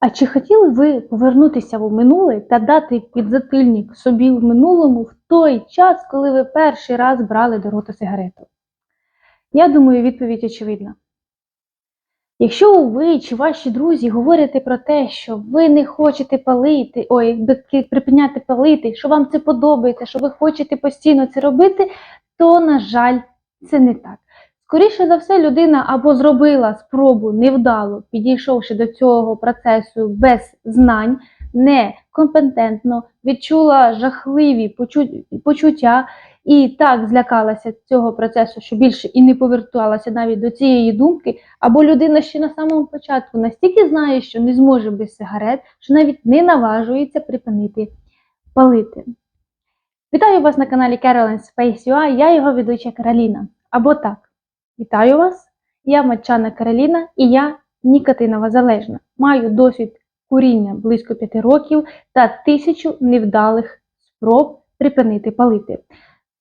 А чи хотіли ви повернутися в минуле та дати підзатильник собі в минулому в той час, коли ви перший раз брали до рота сигарету? Я думаю, відповідь очевидна. Якщо ви чи ваші друзі говорите про те, що ви не хочете палити, ой, припиняти палити, що вам це подобається, що ви хочете постійно це робити, то, на жаль, це не так. Скоріше за все, людина або зробила спробу невдало, підійшовши до цього процесу без знань, некомпетентно, відчула жахливі почуття і так злякалася цього процесу, що більше і не поверталася навіть до цієї думки, або людина ще на самому початку настільки знає, що не зможе без сигарет, що навіть не наважується припинити палити. Вітаю вас на каналі Carolyn Space UI, я його ведуча Кароліна. Або так. Вітаю вас! Я Матчана Кароліна і я нікотинова залежна. Маю досвід куріння близько 5 років та тисячу невдалих спроб припинити палити.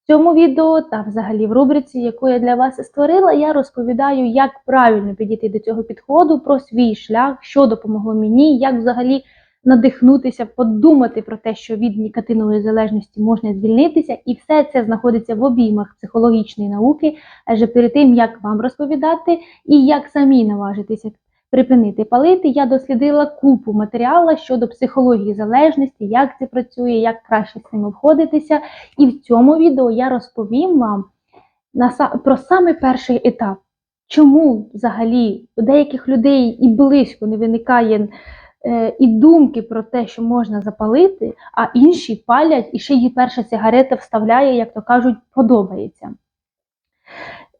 В цьому відео та взагалі в рубриці, яку я для вас створила, я розповідаю, як правильно підійти до цього підходу, про свій шлях, що допомогло мені, як взагалі надихнутися, подумати про те, що від нікотинової залежності можна звільнитися, і все це знаходиться в обіймах психологічної науки. Адже перед тим, як вам розповідати і як самі наважитися припинити палити, я дослідила купу матеріалу щодо психології залежності, як це працює, як краще з цим обходитися. І в цьому відео я розповім вам про саме перший етап. Чому взагалі у деяких людей і близько не виникає і думки про те, що можна запалити, а інші палять, і ще її перша сигарета вставляє, як то кажуть, подобається.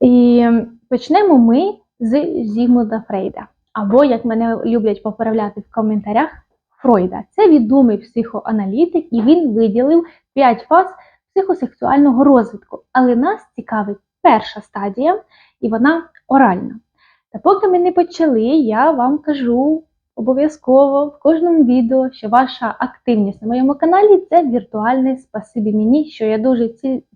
І почнемо ми з Зігмунда Фрейда, або, як мене люблять поправляти в коментарях, Фройда. Це відомий психоаналітик, і він виділив 5 фаз психосексуального розвитку. Але нас цікавить перша стадія, і вона оральна. Та поки ми не почали, я вам кажу обов'язково в кожному відео, що ваша активність на моєму каналі це віртуальне спасибі мені, що я дуже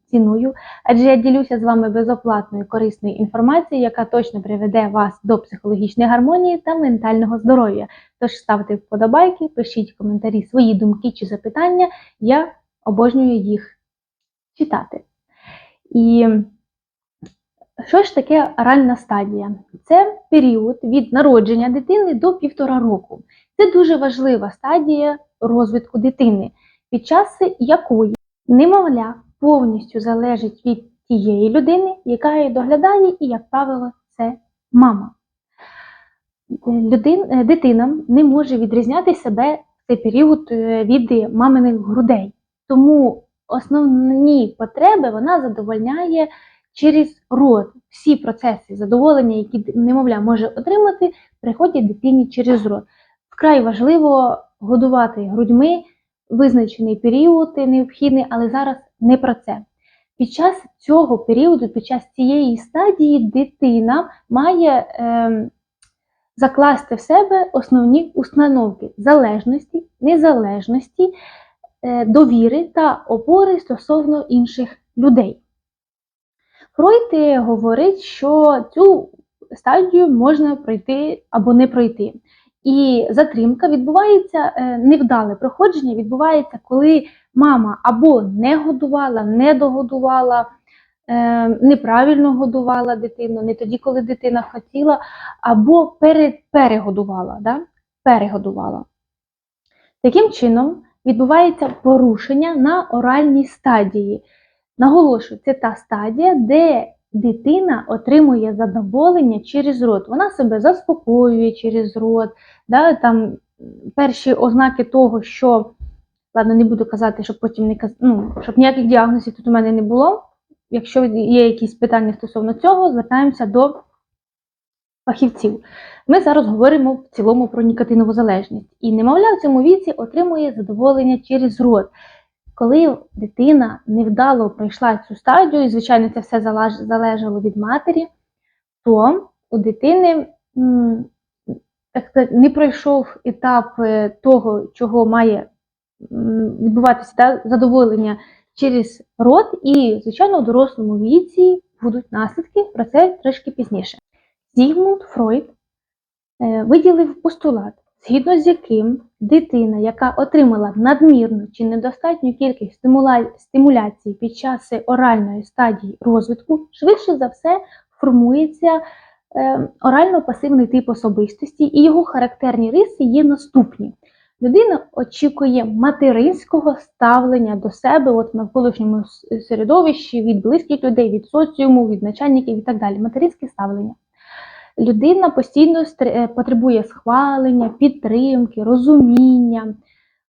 ціную, адже я ділюся з вами безоплатною корисною інформацією, яка точно приведе вас до психологічної гармонії та ментального здоров'я. Тож ставте вподобайки, пишіть в коментарі свої думки чи запитання. Я обожнюю їх читати. І що ж таке оральна стадія? Це період від народження дитини до півтора року. Це дуже важлива стадія розвитку дитини, під час якої немовля повністю залежить від тієї людини, яка її доглядає, і, як правило, це мама. Дитина не може відрізняти себе в цей період е, від маминих грудей. Тому основні потреби вона задовольняє через рот. Всі процеси задоволення, які немовля може отримати, приходять дитині через рот. Вкрай важливо годувати грудьми визначений період необхідний, але зараз не про це. Під час цього періоду, під час цієї стадії, дитина має ем, закласти в себе основні установки залежності, незалежності, е, довіри та опори стосовно інших людей. Фройд е, говорить, що цю стадію можна пройти або не пройти. І затримка відбувається, е, невдале проходження відбувається, коли мама або не годувала, не догодувала, е, неправильно годувала дитину, не тоді, коли дитина хотіла, або пере, перегодувала. Да? перегодувала. Таким чином відбувається порушення на оральній стадії. Наголошую, це та стадія, де дитина отримує задоволення через рот. Вона себе заспокоює через рот. Да, там перші ознаки того, що ладно, не буду казати, щоб потім не каз... ну, щоб ніяких діагнозів тут у мене не було. Якщо є якісь питання стосовно цього, звертаємося до фахівців. Ми зараз говоримо в цілому про нікотинову залежність. І немовля в цьому віці отримує задоволення через рот. Коли дитина невдало пройшла цю стадію, і, звичайно, це все залежало від матері, то у дитини не пройшов етап е, того, чого має відбуватися да, задоволення через рот, і, звичайно, у дорослому віці будуть наслідки, про це трошки пізніше. Зігмунд Фройд е, виділив постулат, згідно з яким дитина, яка отримала надмірну чи недостатню кількість стимуляцій під час оральної стадії розвитку, швидше за все формується е, орально-пасивний тип особистості, і його характерні риси є наступні. Людина очікує материнського ставлення до себе от в навколишньому середовищі від близьких людей, від соціуму, від начальників і так далі. Материнське ставлення. Людина постійно е, потребує схвалення, підтримки, розуміння.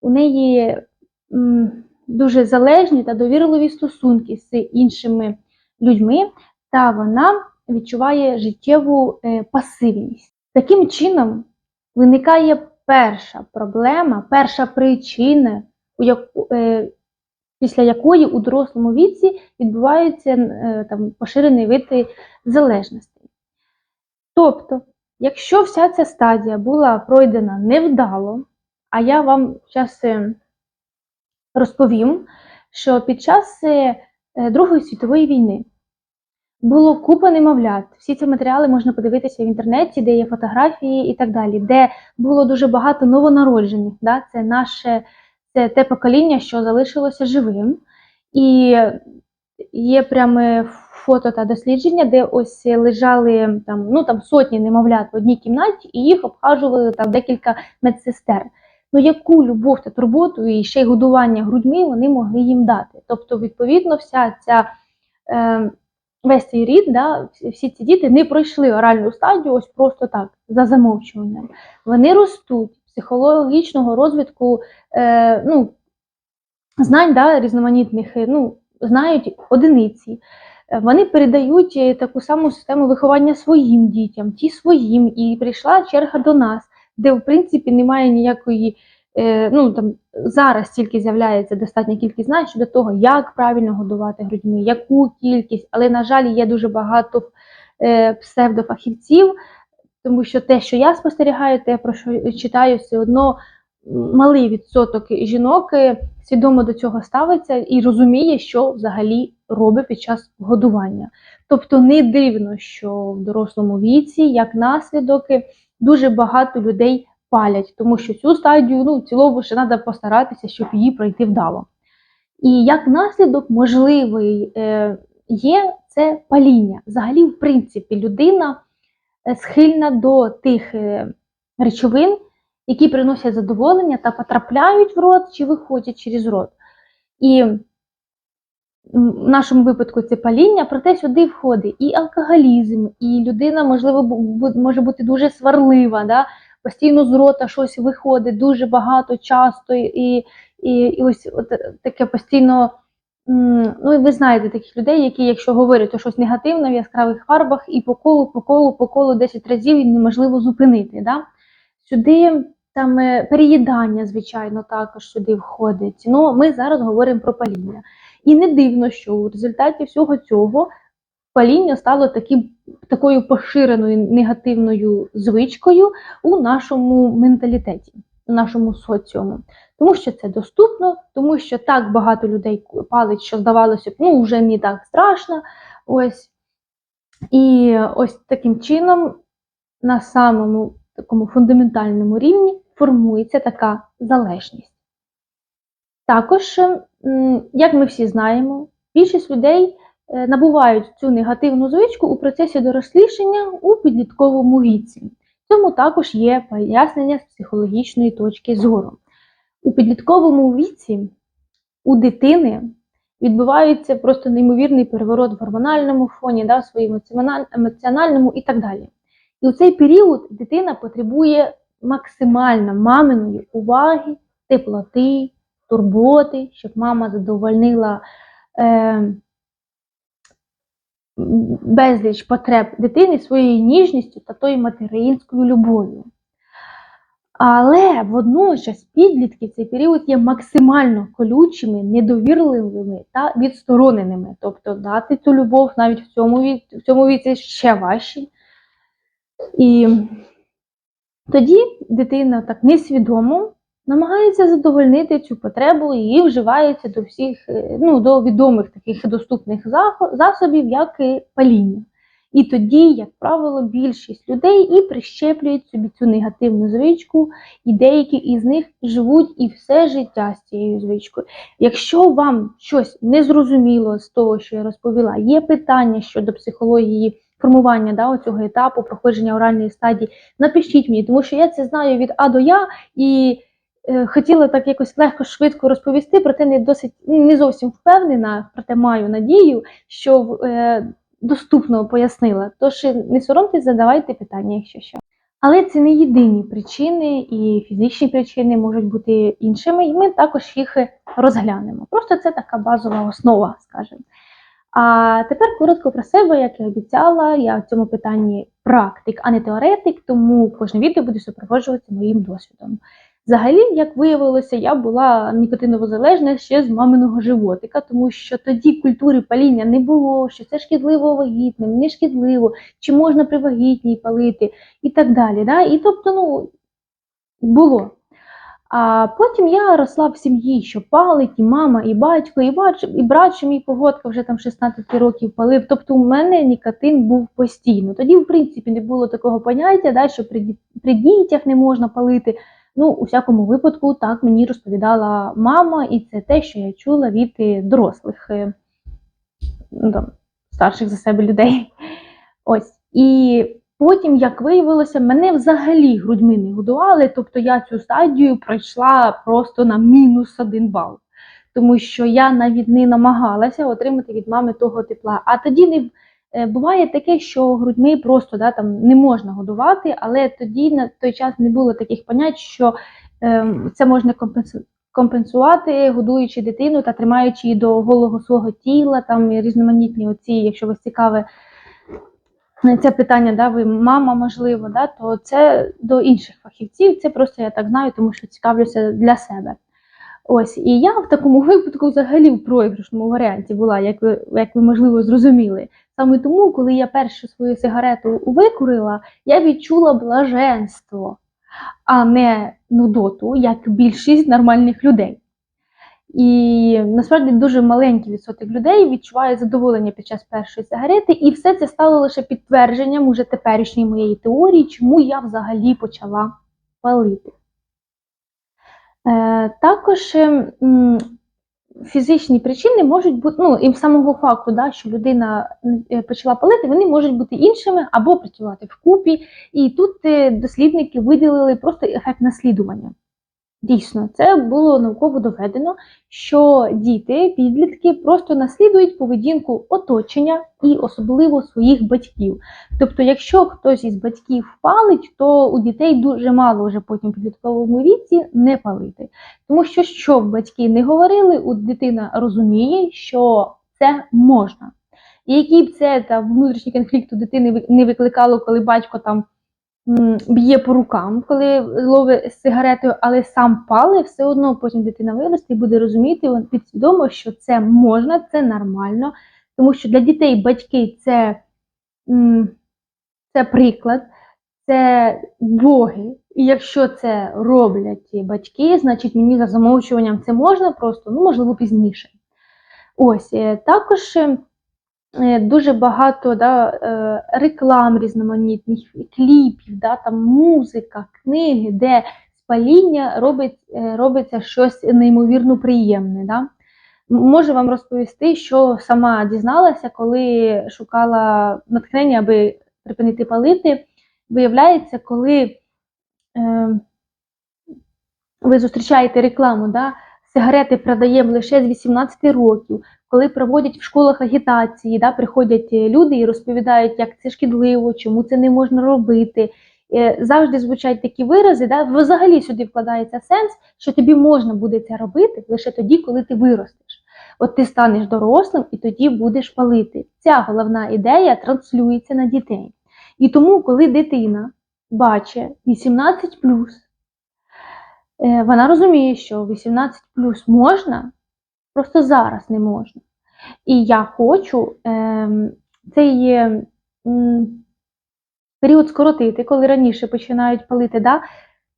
У неї дуже залежні та довірливі стосунки з іншими людьми, та вона відчуває життєву е, пасивність. Таким чином виникає перша проблема, перша причина, у яку, е, після якої у дорослому віці відбувається там, поширений вид залежності. Тобто, якщо вся ця стадія була пройдена невдало, а я вам зараз розповім, що під час е, е, Другої світової війни було купа немовлят. Всі ці матеріали можна подивитися в інтернеті, де є фотографії і так далі, де було дуже багато новонароджених. Да? Це наше це те покоління, що залишилося живим. І є пряме фото та дослідження, де ось лежали там, ну, там сотні немовлят в одній кімнаті, і їх обхажували там декілька медсестер. Ну, яку любов та турботу і ще й годування грудьми вони могли їм дати? Тобто, відповідно, вся ця е, весь цей рід, да, всі- ці діти не пройшли оральну стадію ось просто так, за замовчуванням. Вони ростуть психологічного розвитку, е, ну, знань да, різноманітних, е, ну, знають одиниці. Е, Вони передають е, таку саму систему виховання своїм дітям, ті своїм, і прийшла черга до нас, де в принципі немає ніякої. е, Ну там зараз тільки з'являється достатня кількість знань щодо того, як правильно годувати грудьми, яку кількість, але на жаль, є дуже багато псевдофахівців, тому що те, що я спостерігаю, те, про що читаю, все одно малий відсоток жінок е, свідомо до цього ставиться і розуміє, що взагалі робить під час годування. Тобто не дивно, що в дорослому віці, як наслідок, е, дуже багато людей палять, тому що цю стадію ну, в ще треба постаратися, щоб її пройти вдало. І як наслідок можливий е, є це паління. Взагалі, в принципі, людина схильна до тих речовин, які приносять задоволення та потрапляють в рот чи виходять через рот. І в нашому випадку це паління, проте сюди входить і алкоголізм, і людина, можливо, може бути дуже сварлива, да? постійно з рота щось виходить дуже багато, часто, і, і, і ось от таке постійно. Ну, і ви знаєте таких людей, які, якщо говорять то щось негативне в яскравих фарбах, і по колу, по колу, по колу 10 разів неможливо зупинити. Да? Сюди там е, переїдання, звичайно, також сюди входить. Ну, ми зараз говоримо про паління. І не дивно, що у результаті всього цього паління стало таким, такою поширеною негативною звичкою у нашому менталітеті, у нашому соціумі. Тому що це доступно, тому що так багато людей палить, що здавалося б, ну вже не так страшно. Ось. І ось таким чином на самому такому фундаментальному рівні формується така залежність. Також, як ми всі знаємо, більшість людей е, набувають цю негативну звичку у процесі дорослішання у підлітковому віці. Цьому також є пояснення з психологічної точки зору. У підлітковому віці у дитини відбувається просто неймовірний переворот в гормональному фоні, да, в своєму емоціональному і так далі. І у цей період дитина потребує максимально маминої уваги, теплоти, турботи, щоб мама задовольнила е, безліч потреб дитини своєю ніжністю та тою материнською любов'ю. Але водночас підлітки цей період є максимально колючими, недовірливими та відстороненими. Тобто дати цю любов навіть в цьому, віці, в цьому віці ще важче. І тоді дитина так несвідомо намагається задовольнити цю потребу і вживається до всіх, е, ну, до відомих таких доступних засобів, як паління. І тоді, як правило, більшість людей і прищеплюють собі цю негативну звичку, і деякі із них живуть і все життя з цією звичкою. Якщо вам щось незрозуміло з того, що я розповіла, є питання щодо психології формування да, цього етапу проходження оральної стадії, напишіть мені, тому що я це знаю від А до Я і е, хотіла так якось легко, швидко розповісти, проте не досить не зовсім впевнена, проте маю надію, що е, доступно пояснила. Тож не соромтесь, задавайте питання, якщо що. Але це не єдині причини, і фізичні причини можуть бути іншими, і ми також їх розглянемо. Просто це така базова основа, скажімо. А тепер коротко про себе, як і обіцяла, я в цьому питанні практик, а не теоретик, тому кожне відео буде супроводжуватися моїм досвідом. Взагалі, як виявилося, я була нікотиново-залежна ще з маминого животика, тому що тоді в культурі паління не було, що це шкідливо вагітним, не шкідливо, чи можна при вагітній палити і так далі. Да? І тобто, ну, було. А потім я росла в сім'ї, що палить, і мама, і батько, і бач, і брат, що мій погодка вже там 16 років палив. Тобто у мене нікотин був постійно. Тоді, в принципі, не було такого поняття, да, що при, при дітях не можна палити. Ну, у всякому випадку, так мені розповідала мама, і це те, що я чула від е, дорослих, е, ну, там, старших за себе людей. Ось. І потім, як виявилося, мене взагалі грудьми не годували, тобто я цю стадію пройшла просто на мінус один бал. Тому що я навіть не намагалася отримати від мами того тепла. А тоді не е, буває таке, що грудьми просто да, там, не можна годувати, але тоді на той час не було таких понять, що е, це можна компенсувати. Компенсувати, годуючи дитину та тримаючи її до голого свого тіла, там різноманітні оці, якщо вас цікаве це питання, да, ви мама, можливо, да, то це до інших фахівців. Це просто я так знаю, тому що цікавлюся для себе. Ось, і я в такому випадку взагалі в проіграшному варіанті була, як ви, як ви можливо зрозуміли. Саме тому, коли я першу свою сигарету викурила, я відчула блаженство, а не нудоту, як більшість нормальних людей. І насправді дуже маленький відсоток людей відчуває задоволення під час першої сигарети, і все це стало лише підтвердженням уже теперішньої моєї теорії, чому я взагалі почала палити. Е, Також м, фізичні причини можуть бути, ну і самого факту, да, що людина е, почала палити, вони можуть бути іншими або працювати вкупі. І тут е, дослідники виділили просто ефект наслідування. Дійсно, це було науково доведено, що діти, підлітки просто наслідують поведінку оточення і особливо своїх батьків. Тобто, якщо хтось із батьків палить, то у дітей дуже мало вже потім підлітковому віці не палити. Тому що, що б батьки не говорили, у дитина розуміє, що це можна. І який б це там, внутрішній конфлікт у дитини не викликало, коли батько там б'є по рукам, коли ловить сигаретою, але сам палить, все одно потім дитина виросте і буде розуміти підсвідомо, що це можна, це нормально. Тому що для дітей батьки це, це приклад, це боги. І якщо це роблять батьки, значить мені за замовчуванням це можна просто, ну, можливо, пізніше. Ось, е, також Е, дуже багато да, е, реклам різноманітних, кліпів, да, там музика, книги, де спаління робить, е, робиться щось неймовірно приємне. Да. Можу вам розповісти, що сама дізналася, коли шукала натхнення, аби припинити палити. Виявляється, коли е, ви зустрічаєте рекламу, да, сигарети продаємо лише з 18 років, коли проводять в школах агітації, да, приходять е, люди і розповідають, як це шкідливо, чому це не можна робити. Е, завжди звучать такі вирази, да, взагалі сюди вкладається сенс, що тобі можна буде це робити лише тоді, коли ти виростеш. От ти станеш дорослим і тоді будеш палити. Ця головна ідея транслюється на дітей. І тому, коли дитина бачить 18, е, вона розуміє, що 18 можна, Просто зараз не можна. І я хочу е, цей е, період скоротити, коли раніше починають палити. Да?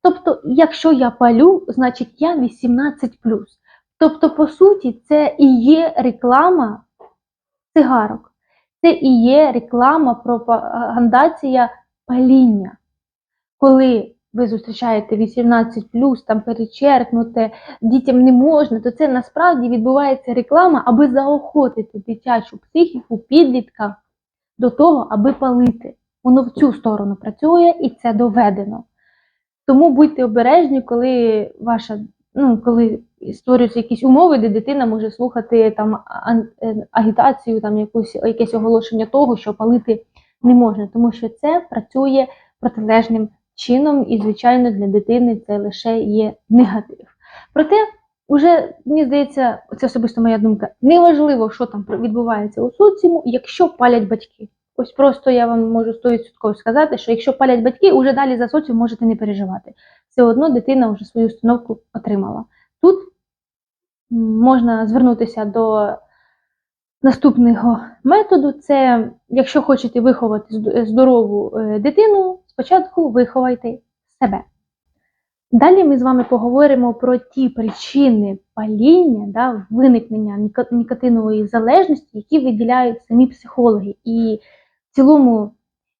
Тобто, якщо я палю, значить я 18. Тобто, по суті, це і є реклама цигарок. Це і є реклама, пропагандація паління. Коли ви зустрічаєте 18 там перечеркнуте, дітям не можна, то це насправді відбувається реклама, аби заохотити дитячу психіку підлітка до того, аби палити. Воно в цю сторону працює і це доведено. Тому будьте обережні, коли ваша, ну, коли створюються якісь умови, де дитина може слухати там е, агітацію, там якусь якесь оголошення того, що палити не можна, тому що це працює протилежним чином, і, звичайно, для дитини це лише є негатив. Проте, уже мені здається, це особисто моя думка. Неважливо, що там відбувається у соціуму, якщо палять батьки. Ось просто я вам можу 100% сказати, що якщо палять батьки, уже далі за соціум можете не переживати. Все одно дитина вже свою установку отримала. Тут можна звернутися до наступного методу. Це якщо хочете виховати здорову е, дитину, спочатку виховайте себе. Далі ми з вами поговоримо про ті причини паління, да, виникнення нікотинової залежності, які виділяють самі психологи. І в цілому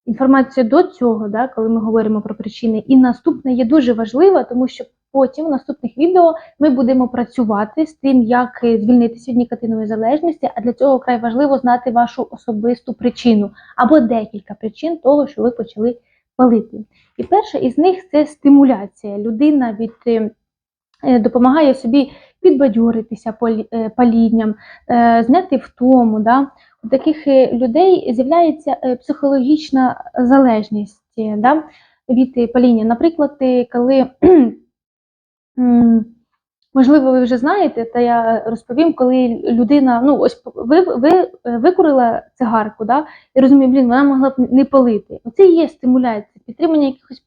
інформація до цього, да, коли ми говоримо про причини, і наступне є дуже важлива, тому що потім в наступних відео ми будемо працювати з тим, як звільнитися від нікотинової залежності, а для цього край важливо знати вашу особисту причину або декілька причин того, що ви почали палити. І перша із них це стимуляція. Людина від, е, е, допомагає собі підбадьоритися е, палінням, зняти втому. Да? У таких людей з'являється психологічна залежність да? від паління. Наприклад, коли, можливо, ви вже знаєте, та я розповім, коли людина, ну ось ви, ви е, викурила цигарку, да? і розумію, блін, вона могла б не палити. Оце і є стимуляція, підтримання якихось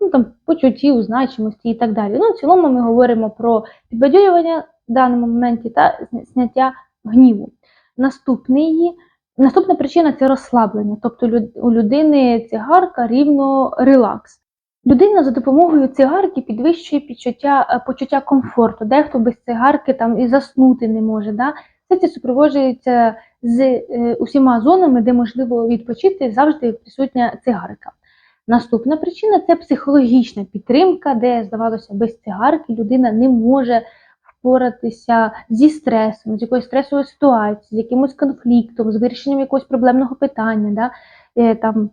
ну, там, почуттів, значимості і так далі. Ну, в цілому ми говоримо про підбадьорювання в даному моменті та зняття гніву. Наступний, наступна причина це розслаблення. Тобто у людини цигарка рівно релакс. Людина за допомогою цигарки підвищує почуття, е, почуття комфорту. Дехто без цигарки там і заснути не може. Да? Все це супроводжується з е, усіма зонами, де можливо відпочити, завжди присутня цигарка. Наступна причина це психологічна підтримка, де, здавалося, без цигарки людина не може впоратися зі стресом, з якоюсь стресовою ситуацією, з якимось конфліктом, з вирішенням якогось проблемного питання. Да? Е, там,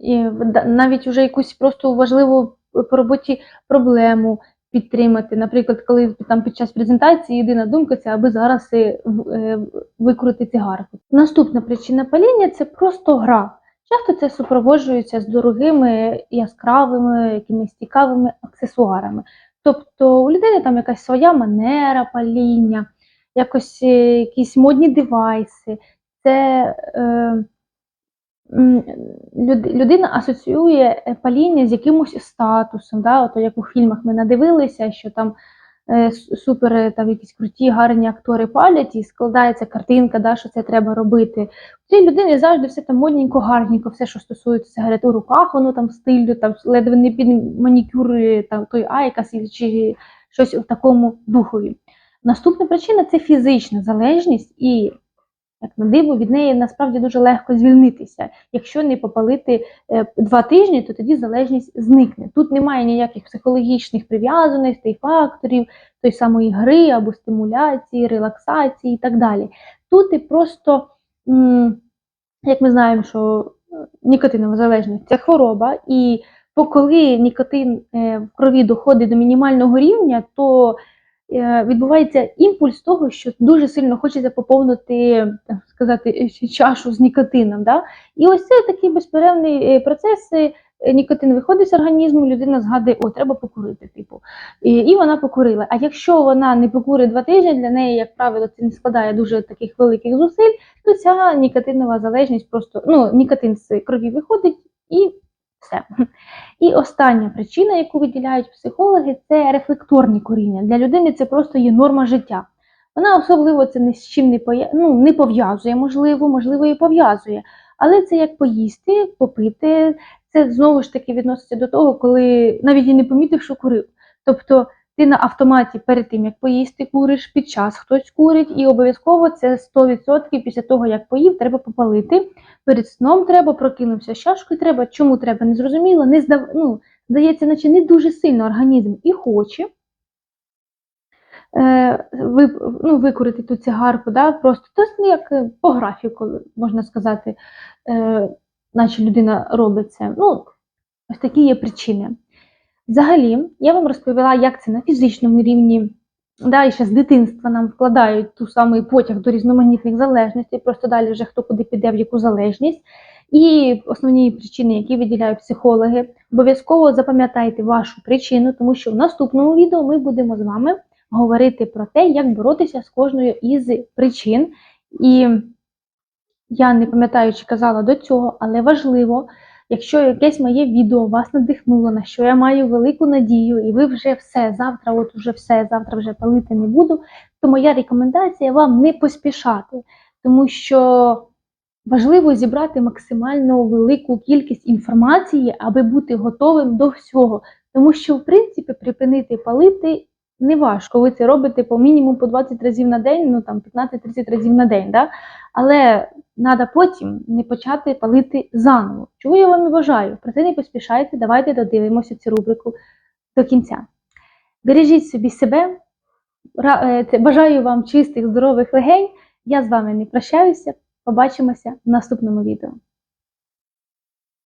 і навіть вже якусь просто важливу по роботі проблему підтримати. Наприклад, коли там під час презентації єдина думка це аби зараз е, е, викрути цигарку. Наступна причина паління це просто гра. Часто це супроводжується з дорогими, яскравими, якимись цікавими аксесуарами. Тобто у людини там якась своя манера паління, якось е, якісь модні девайси. Це е, людина асоціює е, паління з якимось статусом. Да? Ото як у фільмах ми надивилися, що там е, супер е, там якісь круті, гарні актори палять, і складається картинка, да, що це треба робити. У цій людини завжди все там модненько, гарненько, все, що стосується сигарет у руках, воно там стильно, там ледве не під манікюр, там той айкас чи щось в такому духові. Наступна причина це фізична залежність, і як на диво, від неї насправді дуже легко звільнитися. Якщо не попалити е, два тижні, то тоді залежність зникне. Тут немає ніяких психологічних прив'язаностей, факторів, той самої гри або стимуляції, релаксації і так далі. Тут і просто, як ми знаємо, що е, нікотинова залежність це хвороба, і коли нікотин е, в крові доходить до мінімального рівня, то відбувається імпульс того, що дуже сильно хочеться поповнити, так сказати, е, чашу з нікотином. Да? І ось це такий безперервний е, процес. е, Нікотин виходить з організму, людина згадує, о, треба покурити, типу. І, і вона покурила. А якщо вона не покурить два тижні, для неї, як правило, це не складає дуже таких великих зусиль, то ця нікотинова залежність просто ну, нікотин з крові виходить все. І остання причина, яку виділяють психологи, це рефлекторні коріння. Для людини це просто є норма життя. Вона особливо це ні з чим не, поя... ну, не пов'язує, можливо, можливо, і пов'язує. Але це як поїсти, попити. Це знову ж таки відноситься до того, коли навіть і не помітив, що курив. Тобто ти на автоматі перед тим, як поїсти, куриш, під час хтось курить, і обов'язково це 100% після того, як поїв, треба попалити. Перед сном треба, прокинувся з треба. Чому треба, не зрозуміло, не здав, ну, здається, наче не дуже сильно організм і хоче. Е, ви, ну, викурити ту цигарку, да, просто то як е, по графіку, можна сказати, е, наче людина робить це. Ну, ось такі є причини. Взагалі, я вам розповіла, як це на фізичному рівні. Да, і ще з дитинства нам вкладають ту самий потяг до різноманітних залежностей, просто далі вже хто куди піде в яку залежність. І основні причини, які виділяють психологи, обов'язково запам'ятайте вашу причину, тому що в наступному відео ми будемо з вами говорити про те, як боротися з кожною із причин. І я не пам'ятаю, чи казала до цього, але важливо, якщо якесь моє відео вас надихнуло, на що я маю велику надію, і ви вже все, завтра, от вже все, завтра вже палити не буду, то моя рекомендація вам не поспішати, тому що важливо зібрати максимально велику кількість інформації, аби бути готовим до всього. Тому що, в принципі, припинити палити не важко. Ви це робите по мінімум по 20 разів на день, ну там 15-30 разів на день. Да? Але треба потім не почати палити заново. Чого я вам і бажаю? Проте не поспішайте, давайте додивимося цю рубрику до кінця. Бережіть собі себе, е, бажаю вам чистих, здорових легень. Я з вами не прощаюся. Побачимося в наступному відео.